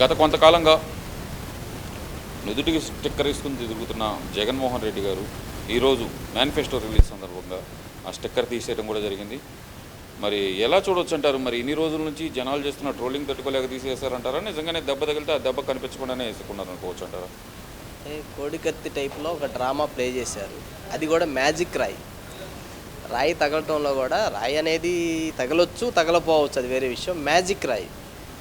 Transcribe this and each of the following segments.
గత కొంతకాలంగా నుదుటికి స్టిక్కర్ వేసుకుని తిరుగుతున్న జగన్మోహన్ రెడ్డి గారు ఈరోజు మేనిఫెస్టో రిలీజ్ సందర్భంగా ఆ స్టిక్కర్ తీసేయడం కూడా జరిగింది. మరి ఎలా చూడొచ్చు అంటారు మరి ఇన్ని రోజుల నుంచి జనాలు చేస్తున్న ట్రోలింగ్ తట్టుకోలేక తీసేసారంటారా నిజంగానే దెబ్బ తగిలితే ఆ దెబ్బ కనిపించకుండానే వేసుకున్నారు అనుకోవచ్చు అంటారా కోడికత్తి టైప్లో ఒక డ్రామా ప్లే చేశారు. అది కూడా మ్యాజిక్ రాయి. రాయి తగలటంలో కూడా రాయి అనేది తగలొచ్చు తగలపోవచ్చు. అది వేరే విషయం. మ్యాజిక్ రాయి.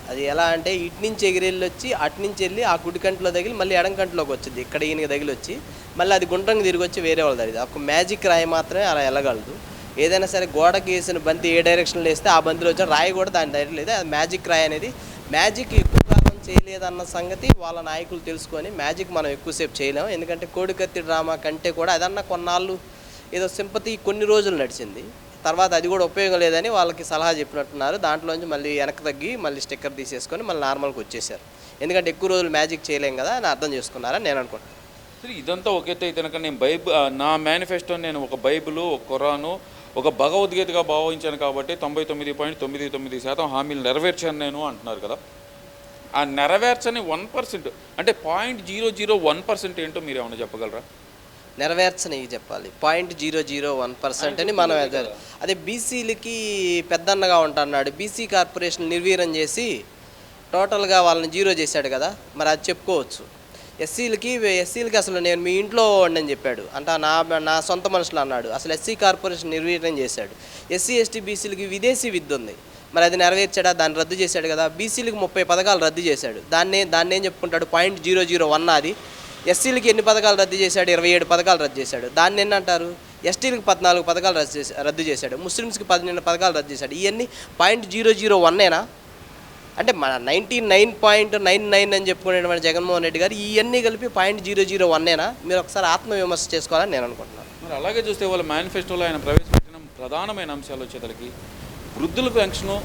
అది ఎలా అంటే ఇటు నుంచి ఎగిరెళ్ళి వచ్చి అటు నుంచి వెళ్ళి ఆ కుడి కంట్లో తగిలి మళ్ళీ ఎడం కంట్లోకి వచ్చింది ఇక్కడ ఈయనకి తగిలి వచ్చి మళ్ళీ అది గుండ్రంగా తిరిగి వచ్చి వేరే వాళ్ళు తగిలింది ఒక మ్యాజిక్ రాయి మాత్రమే అలా వెళ్ళగలదు. ఏదైనా సరే గోడకి వేసిన బంతి ఏ డైరెక్షన్లో వేస్తే ఆ బంతిలో వచ్చిన రాయి కూడా దాని దగ్గర లేదు. అది మ్యాజిక్ రాయి అనేది. మ్యాజిక్ ఎక్కువ కాలం చేయలేదన్న సంగతి వాళ్ళ నాయకులు తెలుసుకొని మ్యాజిక్ మనం ఎక్కువసేపు చేయలేము. ఎందుకంటే కోడికత్తి డ్రామా కంటే కూడా అదన్నా కొన్నాళ్ళు ఏదో సింపతి కొన్ని రోజులు నడిచింది. తర్వాత అది కూడా ఉపయోగం లేదని వాళ్ళకి సలహా చెప్పినట్టున్నారు. దాంట్లోంచి మళ్ళీ వెనక్కి తగ్గి మళ్ళీ స్టిక్కర్ తీసేసుకొని మళ్ళీ నార్మల్కి వచ్చేసారు. ఎందుకంటే ఎక్కువ రోజులు మ్యాజిక్ చేయలేం కదా అని అర్థం చేసుకున్నారని నేను అనుకుంటున్నాను సరే ఇదంతా ఒక కనుక నేను బైబిల్ నా మేనిఫెస్టో నేను ఒక బైబిల్ ఒక ఖురాను ఒక భగవద్గీతగా భావించాను కాబట్టి తొంభై తొమ్మిది పాయింట్ తొమ్మిది తొమ్మిది శాతం హామీలు నెరవేర్చాను నేను అంటున్నారు కదా. ఆ నెరవేర్చని వన్ పర్సెంట్ అంటే point zero zero one percent ఏంటో మీరు ఏమైనా చెప్పగలరా? నెరవేర్చని చెప్పాలి. Point zero zero one percent అని మనం ఎద- అదే బీసీలకి పెద్దన్నగా ఉంటున్నాడు. బీసీ కార్పొరేషన్ నిర్వీర్యం చేసి టోటల్గా వాళ్ళని జీరో చేశాడు కదా. మరి అది చెప్పుకోవచ్చు. ఎస్సీలకి ఎస్సీలకి అసలు నేను మీ ఇంట్లో అని చెప్పాడు. అంటే నా నా సొంత మనుషులు అన్నాడు. అసలు ఎస్సీ కార్పొరేషన్ నిర్వీర్యం చేశాడు. ఎస్సీ ఎస్టీ బీసీలకి విదేశీ విద్య ఉంది. మరి అది నెరవేర్చాడా? దాన్ని రద్దు చేశాడు కదా. బీసీలకి ముప్పై పథకాలు రద్దు చేశాడు. దాన్ని దాన్ని ఏం చెప్పుకుంటాడు? పాయింట్ జీరో జీరో వన్ అది. ఎస్సీలకి ఎన్ని పథకాలు రద్దు చేశాడు? ఇరవై ఏడు పథకాలు రద్దు చేశాడు. దాన్ని ఎన్ని ఎస్టీలకు పద్నాలుగు పథకాలు రద్దు చేసి రద్దు చేశాడు. ముస్లిమ్స్కి పదిహేను పథకాలు రద్దు చేశాడు. ఇవన్నీ పాయింట్ జీరో జీరో వన్నేనా అంటే మన ninety nine point nine nine అని చెప్పుకునేటువంటి జగన్మోహన్ రెడ్డి గారు ఇవన్నీ కలిపి పాయింట్ జీరో జీరో వన్నేనా మీరు ఒకసారి ఆత్మవిమర్శ చేసుకోవాలని నేను అనుకుంటున్నాను. మరి అలాగే చూస్తే వాళ్ళ మేనిఫెస్టోలో ఆయన ప్రవేశపెట్టిన ప్రధానమైన అంశాలు వచ్చేసరికి వృద్ధుల పెన్షను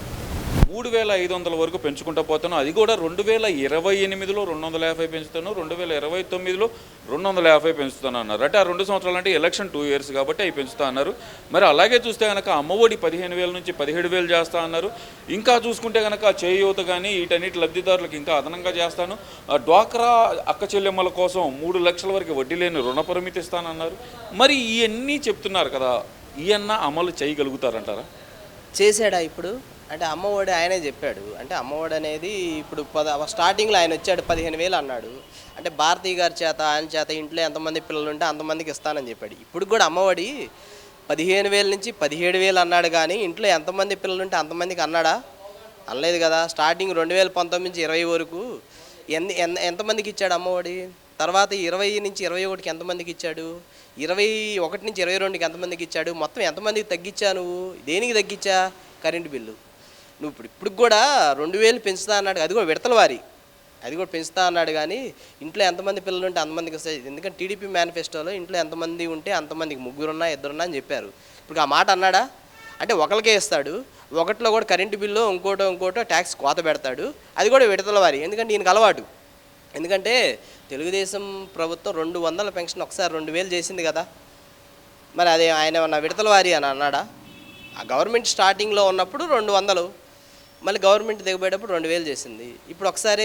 మూడు వేల ఐదు వందల వరకు పెంచుకుంటూ పోతాను. అది కూడా రెండు వేల ఇరవై ఎనిమిదిలో రెండు వందల యాభై పెంచుతాను. రెండు వేల ఇరవై తొమ్మిదిలో రెండు వందల యాభై పెంచుతాను అన్నారు. అంటే ఆ రెండు సంవత్సరాలు అంటే ఎలక్షన్ టూ ఇయర్స్ కాబట్టి అవి పెంచుతా అన్నారు. మరి అలాగే చూస్తే కనుక అమ్మఒడి పదిహేను వేల నుంచి పదిహేడు వేలు చేస్తా అన్నారు. ఇంకా చూసుకుంటే కనుక చేయూత కానీ వీటన్నిటి లబ్ధిదారులకు ఇంకా అదనంగా చేస్తాను. ఆ డ్వాక్రా అక్క చెల్లెమ్మల కోసం మూడు లక్షల వరకు వడ్డీ లేని రుణ పరిమితి ఇస్తానన్నారు. మరి ఇవన్నీ చెప్తున్నారు కదా ఇవన్న అమలు చేయగలుగుతారంటారా? చేశాడా ఇప్పుడు? అంటే అమ్మఒడి ఆయనే చెప్పాడు. అంటే అమ్మఒడి అనేది ఇప్పుడు పద స్టార్టింగ్లో ఆయన వచ్చాడు పదిహేను వేలు అన్నాడు. అంటే భారతీయ గారి చేత ఆయన చేత ఇంట్లో ఎంతమంది పిల్లలు ఉంటే అంతమందికి ఇస్తానని చెప్పాడు. ఇప్పుడు కూడా అమ్మఒడి పదిహేను వేల నుంచి పదిహేడు వేలు అన్నాడు కానీ ఇంట్లో ఎంతమంది పిల్లలు ఉంటే అంతమందికి అన్నాడా? అనలేదు కదా. స్టార్టింగ్ రెండు వేల పంతొమ్మిది నుంచి ఇరవై వరకు ఎన్ని ఎంత ఎంతమందికి ఇచ్చాడు అమ్మఒడి తర్వాత ఇరవై నుంచి ఇరవై ఒకటికి ఎంతమందికి ఇచ్చాడు? ఇరవై ఒకటి నుంచి ఇరవై రెండుకి ఎంతమందికి ఇచ్చాడు? మొత్తం ఎంతమందికి తగ్గించా నువ్వు? దేనికి తగ్గించా? Current bill. నువ్వు ఇప్పుడు ఇప్పుడు కూడా రెండు వేలు పెంచుతా అన్నాడు. అది కూడా విడతల వారి. అది కూడా పెంచుతా అన్నాడు కానీ ఇంట్లో ఎంతమంది పిల్లలు ఉంటే అంతమందికి వస్తాయి ఎందుకంటే టీడీపీ మేనిఫెస్టోలో ఇంట్లో ఎంతమంది ఉంటే అంతమందికి ముగ్గురున్నా ఇద్దరున్నా అని చెప్పారు. ఇప్పుడు ఆ మాట అన్నాడా? అంటే ఒకరికే ఇస్తాడు. ఒకటిలో కూడా కరెంటు బిల్లు ఇంకోటో ఇంకోటో ట్యాక్స్ కోత పెడతాడు. అది కూడా విడతల వారి. ఎందుకంటే ఈయనకు అలవాటు. ఎందుకంటే తెలుగుదేశం ప్రభుత్వం రెండు వందల పెన్షన్ ఒకసారి రెండు వేలు చేసింది కదా. మరి అదే ఆయన ఏమన్నా విడతల వారి అని అన్నాడా? ఆ గవర్నమెంట్ స్టార్టింగ్లో ఉన్నప్పుడు రెండు వందలు. మళ్ళీ గవర్నమెంట్ దిగబోయేటప్పుడు రెండు వేలు చేసింది. ఇప్పుడు ఒకసారి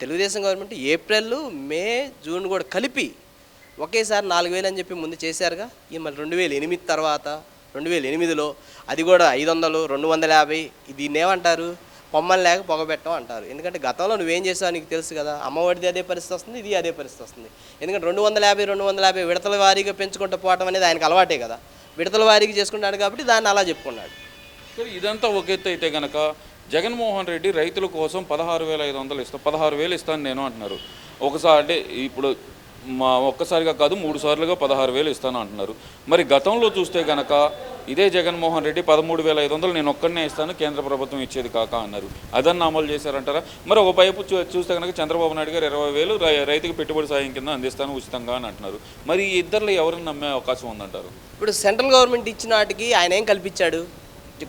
Telugu Desam government April May June కూడా కలిపి ఒకేసారి నాలుగు వేలు అని చెప్పి ముందు చేశారుగా. ఈ మళ్ళీ రెండు వేల ఎనిమిది తర్వాత రెండు వేల ఎనిమిదిలో అది కూడా ఐదు వందలు రెండు వందల యాభై దీన్ని ఏమంటారు? పొమ్మని లేక పొగబెట్టం అంటారు. ఎందుకంటే గతంలో నువ్వేం చేసావు నీకు తెలుసు కదా. అమ్మఒడిది అదే పరిస్థితి వస్తుంది ఇది అదే పరిస్థితి వస్తుంది. ఎందుకంటే రెండు వందల యాభై రెండు వందల యాభై విడతల వారీగా పెంచుకుంటూ పోవటం అనేది ఆయనకు అలవాటే కదా. విడతల వారీగా చేసుకున్నాడు కాబట్టి దాన్ని అలా చెప్పుకున్నాడు. సరే ఇదంతా ఒక ఎత్తు అయితే కనుక జగన్మోహన్ రెడ్డి రైతుల కోసం పదహారు వేల ఐదు వందలు ఇస్తాను పదహారు వేలు ఇస్తాను నేను అంటున్నారు. ఒకసారి అంటే ఇప్పుడు మా ఒక్కసారిగా కాదు మూడు సార్లుగా పదహారు వేలు ఇస్తాను అంటున్నారు. మరి గతంలో చూస్తే కనుక ఇదే జగన్మోహన్ రెడ్డి పదమూడు వేల ఐదు వందలు నేను ఒక్కడనే ఇస్తాను కేంద్ర ప్రభుత్వం ఇచ్చేది కాక అన్నారు. అదన్న అమలు చేశారంటారా? మరి ఒక పైపు చూ- చూస్తే కనుక చంద్రబాబు నాయుడు గారు ఇరవై వేలు రై- రైతుకు పెట్టుబడి సాయం కింద అందిస్తాను ఉచితంగా అని అంటున్నారు. మరి ఈ ఎవరిని నమ్మే అవకాశం ఉందంటారు? ఇప్పుడు సెంట్రల్ గవర్నమెంట్ ఇచ్చిన వాటికి ఆయన ఏం కల్పించాడు?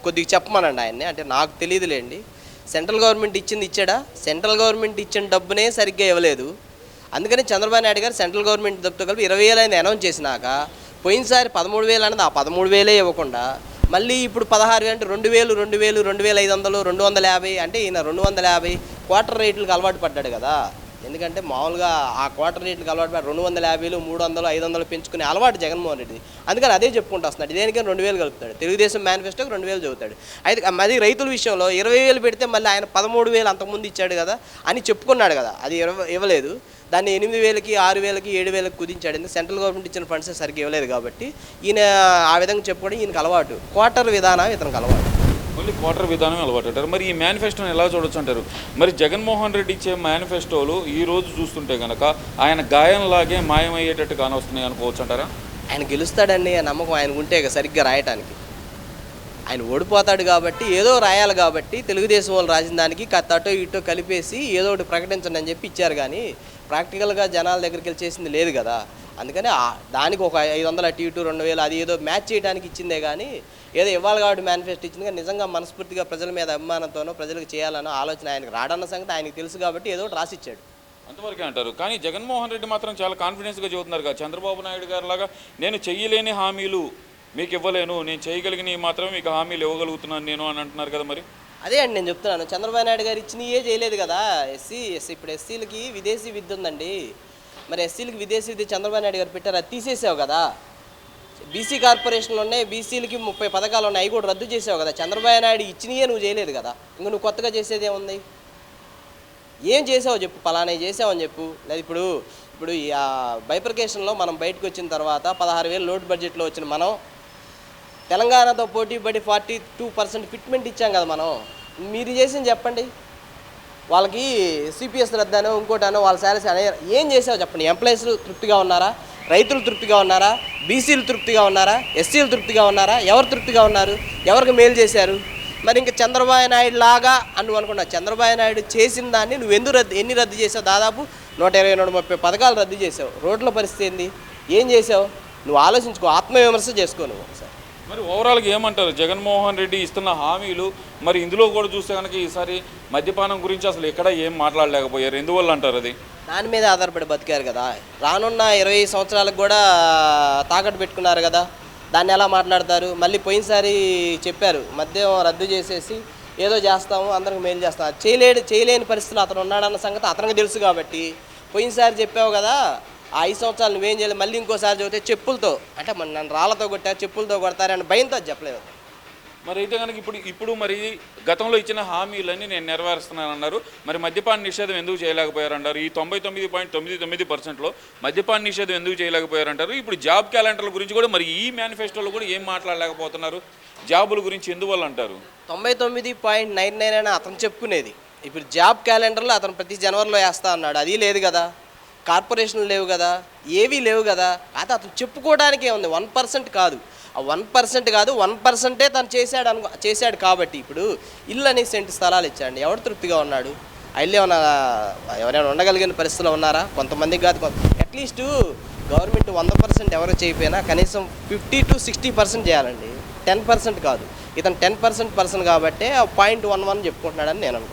కొద్దిగా చెప్పమనండి ఆయన్ని. అంటే నాకు తెలియదులేండి సెంట్రల్ గవర్నమెంట్ ఇచ్చింది ఇచ్చాడా? సెంట్రల్ గవర్నమెంట్ ఇచ్చిన డబ్బునే సరిగ్గా ఇవ్వలేదు. అందుకని చంద్రబాబు నాయుడు గారు సెంట్రల్ గవర్నమెంట్ డబ్బుతో కలిపి ఇరవై వేలు అనేది అనౌన్స్ చేసినాక పోయినసారి పదమూడు వేలు అనేది ఆ పదమూడు వేలే ఇవ్వకుండా మళ్ళీ ఇప్పుడు పదహారు వేలు అంటే రెండు వేలు రెండు వేలు రెండు వేల ఐదు వందలు రెండు వందల యాభై అంటే ఈయన రెండు వందల యాభై క్వార్టర్ రేట్లకు అలవాటు పడ్డాడు కదా. ఎందుకంటే మామూలుగా ఆ క్వార్టర్ రేట్లకు అలవాటు పడి రెండు వందల యాభైలు మూడు వందలు ఐదు వందలు పెంచుకునే అలవాటు జగన్మోహన్ రెడ్డి అందుకని అదే చెప్పుకుంటూ వస్తున్నాడు. దేనికని రెండు వేలు కలుపుతాడు. తెలుగుదేశం మేనిఫెస్టోకి రెండు వేలు చదువుతాడు అయితే అది రైతుల విషయంలో ఇరవై వేలు పెడితే మళ్ళీ ఆయన పదమూడు వేలు అంతకుముందు ఇచ్చాడు కదా అని చెప్పుకున్నాడు కదా. అది ఇరవై ఇవ్వలేదు. దాన్ని ఎనిమిది వేలకి ఆరు వేలకి ఏడు వేలకి కుదించాడు. ఎందుకంటే సెంట్రల్ గవర్నమెంట్ ఇచ్చిన ఫండ్స్ సరిగ్గా ఇవ్వలేదు కాబట్టి ఈయన ఆ విధంగా చెప్పుకోవడం ఈయనకు అలవాటు. క్వార్టర్ విధానం ఇతనికి అలవాటు. మళ్ళీ క్వార్టర్ విధానం అలవాటు అంటారు. మరి ఈ మేనిఫెస్టోని ఎలా చూడొచ్చు అంటారు? మరి జగన్మోహన్ రెడ్డి ఇచ్చే మేనిఫెస్టోలు ఈ రోజు చూస్తుంటే కనుక ఆయన గాయంలాగే మాయమయ్యేటట్టు కానొస్తున్నాయి అనుకోవచ్చు అంటారా? ఆయన గెలుస్తాడని ఆ నమ్మకం ఆయనకు ఉంటే సరిగ్గా రాయటానికి. ఆయన ఓడిపోతాడు కాబట్టి ఏదో రాయాలి కాబట్టి తెలుగుదేశం వాళ్ళు రాసిన దానికి కత్తటో ఇటో కలిపేసి ఏదో ఒకటి ప్రకటించండి అని చెప్పి ఇచ్చారు కానీ ప్రాక్టికల్గా జనాల దగ్గరికి వెళ్ళి చేసింది లేదు కదా. అందుకని ఆ- దానికి ఒక ఐదు వందలు అటు ఇటు రెండు వేలు అది ఏదో మ్యాచ్ చేయడానికి ఇచ్చిందే కానీ ఏదో ఇవ్వాలి కాబట్టి మేనిఫెస్టో ఇచ్చింది కానీ నిజంగా మనస్ఫూర్తిగా ప్రజల మీద అభిమానంతోనో ప్రజలకు చేయాలనో ఆలోచన ఆయనకు రాడన్న సంగతి ఆయనకు తెలుసు కాబట్టి ఏదో రాసిచ్చాడు. అంతవరకే అంటారు. కానీ జగన్మోహన్ రెడ్డి మాత్రం చాలా కాన్ఫిడెన్స్గా చెబుతున్నారు కదా. చంద్రబాబు నాయుడు గారి లాగా నేను చెయ్యలేని హామీలు మీకు ఇవ్వలేను నేను చేయగలిగినవి మాత్రమే మీకు హామీలు ఇవ్వగలుగుతున్నాను నేను అని అంటున్నారు కదా మరి? అదే అండి నేను చెప్తున్నాను. చంద్రబాబు నాయుడు గారు ఇచ్చినయే చేయలేదు కదా. ఎస్సీ ఎస్సీ ఇప్పుడు ఎస్సీలకి విదేశీ విద్య ఉందండి. మరి ఎస్సీలకి విదేశీ చంద్రబాబు నాయుడు గారు పెట్టారు అది తీసేసావు కదా. బీసీ కార్పొరేషన్లు ఉన్నాయి బీసీలకి ముప్పై పథకాలు ఉన్నాయి అవి కూడా రద్దు చేసావు కదా. చంద్రబాబు నాయుడు ఇచ్చినయే నువ్వు చేయలేదు కదా. ఇంక నువ్వు కొత్తగా చేసేది ఏముంది? ఏం చేసావు చెప్పు పలానా చేసావని చెప్పు. లేదు ఇప్పుడు ఇప్పుడు ఈ బైపర్కేషన్లో బైప్రికేషన్లో మనం బయటకు వచ్చిన తర్వాత పదహారు వేలు లోటు బడ్జెట్లో వచ్చిన మనం తెలంగాణతో పోటీ పడి ఫార్టీ టూ పర్సెంట్ ఫిట్మెంట్ ఇచ్చాం కదా మనం. మీరు చేసింది చెప్పండి. వాళ్ళకి సిపిఎస్ రద్దానో ఇంకోటానో వాళ్ళ శాలరీస్ అనే ఏం చేసావు చెప్పండి? ఎంప్లాయీస్ తృప్తిగా ఉన్నారా? రైతులు తృప్తిగా ఉన్నారా? బీసీలు తృప్తిగా ఉన్నారా? ఎస్సీలు తృప్తిగా ఉన్నారా? ఎవరు తృప్తిగా ఉన్నారు? ఎవరికి మేలు చేశారు? మరి ఇంకా చంద్రబాబు నాయుడు లాగా అని నువ్వు చంద్రబాబు నాయుడు చేసిన దాన్ని నువ్వు ఎందుకు రద్దు ఎన్ని రద్దు చేసావు? దాదాపు నూట ఇరవై నూట ముప్పై పథకాలు రద్దు చేసావు. రోడ్ల పరిస్థితి ఏంది? ఏం చేసావు? నువ్వు ఆలోచించుకో ఆత్మవిమర్శ చేసుకో నువ్వు ఒకసారి. మరి ఓవరాల్గా ఏమంటారు? జగన్మోహన్ రెడ్డి ఇస్తున్న హామీలు మరి ఇందులో కూడా చూస్తే కనుక ఈసారి మద్యపానం గురించి అసలు ఎక్కడ ఏం మాట్లాడలేకపోయారు? ఎందువల్ల అంటారు అది? దాని మీద ఆధారపడి బతికారు కదా. రానున్న ఇరవై సంవత్సరాలకు కూడా తాకట్టు పెట్టుకున్నారు కదా. దాన్ని ఎలా మాట్లాడతారు? మళ్ళీ పోయినసారి చెప్పారు. మద్యం రద్దు చేసేసి ఏదో చేస్తాము అందరికి మేలు చేస్తాం. చేయలేడు చేయలేని పరిస్థితులు అతను ఉన్నాడన్న సంగతి అతనికి తెలుసు కాబట్టి. పోయినసారి చెప్పావు కదా ఆ ఐదు సంవత్సరాలు నువ్వేం చేయలేదు మళ్ళీ ఇంకోసారి చెబితే చెప్పులతో అంటే మన నన్ను రాళ్ళతో కొట్టారు చెప్పులతో కొడతారని భయంతో చెప్పలేదు. మరి అయితే కనుక ఇప్పుడు ఇప్పుడు మరి గతంలో ఇచ్చిన హామీలన్నీ నేను నెరవేరుస్తున్నానన్నారు. మరి మద్యపాన నిషేధం ఎందుకు చేయలేకపోయారంటారు? ఈ తొంభై తొమ్మిది పాయింట్ తొమ్మిది తొమ్మిది పర్సెంట్లో మద్యపాన నిషేధం ఎందుకు చేయలేకపోయారంటారు? ఇప్పుడు జాబ్ క్యాలెండర్ల గురించి కూడా మరి ఈ మేనిఫెస్టోలో కూడా ఏం మాట్లాడలేకపోతున్నారు? జాబుల గురించి ఎందువల్ల అంటారు? తొంభై తొమ్మిది పాయింట్ నైన్ నైన్ అని అతను చెప్పుకునేది. ఇప్పుడు జాబ్ క్యాలెండర్లో అతను ప్రతి జనవరిలో వేస్తా అన్నాడు. అది లేదు కదా. కార్పొరేషన్లు లేవు కదా ఏవీ లేవు కదా. అది అతను చెప్పుకోవడానికే ఉంది. వన్ పర్సెంట్ కాదు. ఆ వన్ పర్సెంట్ కాదు వన్ పర్సెంటే తను చేశాడు అను చేశాడు కాబట్టి ఇప్పుడు ఇల్లు అనే సెంటు స్థలాలు ఇచ్చాడు ఎవడు తృప్తిగా ఉన్నాడు? ఆ ఏమైనా ఎవరైనా ఉండగలిగిన పరిస్థితులు ఉన్నారా? కొంతమందికి కాదు అట్లీస్ట్ గవర్నమెంట్ వంద పర్సెంట్ ఎవరు చేయకపోయినా కనీసం ఫిఫ్టీ టు సిక్స్టీ పర్సెంట్ చేయాలండి. టెన్ పర్సెంట్ కాదు. ఇతను టెన్ పర్సెంట్ పర్సన్ కాబట్టి పాయింట్ వన్ వన్ చెప్పుకుంటున్నాడని నేను అనుకుంటున్నాను.